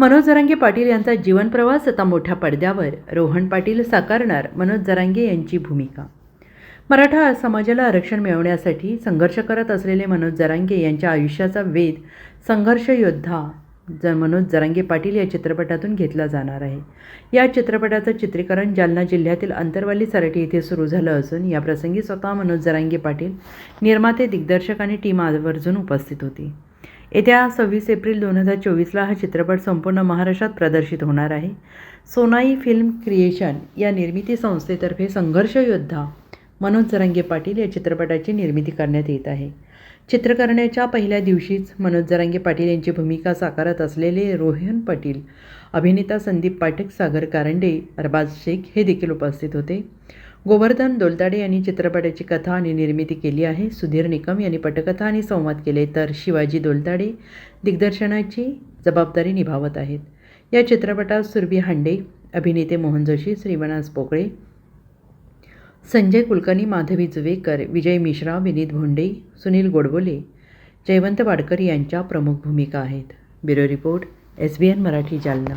मनोज जरांगे पाटील यांचा जीवनप्रवास आता मोठ्या पडद्यावर. रोहन पाटील साकारणार मनोज जरांगे यांची भूमिका. मराठा समाजाला आरक्षण मिळवण्यासाठी संघर्ष करत असलेले मनोज जरांगे यांच्या आयुष्याचा वेध संघर्ष योद्धा ज मनोज जरांगे पाटील या चित्रपटातून घेतला जाणार आहे. या चित्रपटाचं चित्रीकरण जालना जिल्ह्यातील अंतरवाली सराटी येथे सुरू झालं असून या प्रसंगी स्वतः मनोज जरांगे पाटील निर्माते दिग्दर्शक आणि टीम आवर्जून उपस्थित होती. येत्या सव्वीस एप्रिल दोन हजार चोवीसला हा चित्रपट संपूर्ण महाराष्ट्रात प्रदर्शित होणार आहे. सोनाई फिल्म क्रिएशन या निर्मिती संस्थेतर्फे संघर्ष योद्धा मनोज जरांगे पाटील या चित्रपटाची निर्मिती करण्यात येत आहे. चित्रकरण्याच्या पहिल्या दिवशीच मनोज जरांगे पाटील यांची भूमिका साकारत असलेले रोहन पाटील अभिनेता संदीप पाठक सागर कारंडे अरबाज शेख हे देखील उपस्थित होते. गोवर्धन दोलताडे यांनी चित्रपटाची कथा आणि निर्मिती केली आहे. सुधीर निकम यांनी पटकथा आणि संवाद केले तर शिवाजी दोलताडे दिग्दर्शनाची जबाबदारी निभावत आहेत. या चित्रपटात सुरभी हांडे अभिनेते मोहन जोशी श्रीवनास पोकळे संजय कुलकर्णी माधवी जुवेकर विजय मिश्रा विनीत भोंडे सुनील गोडबोले जयवंत वाडकर यांच्या प्रमुख भूमिका आहेत. Bureau report S B N Marathi Jalna.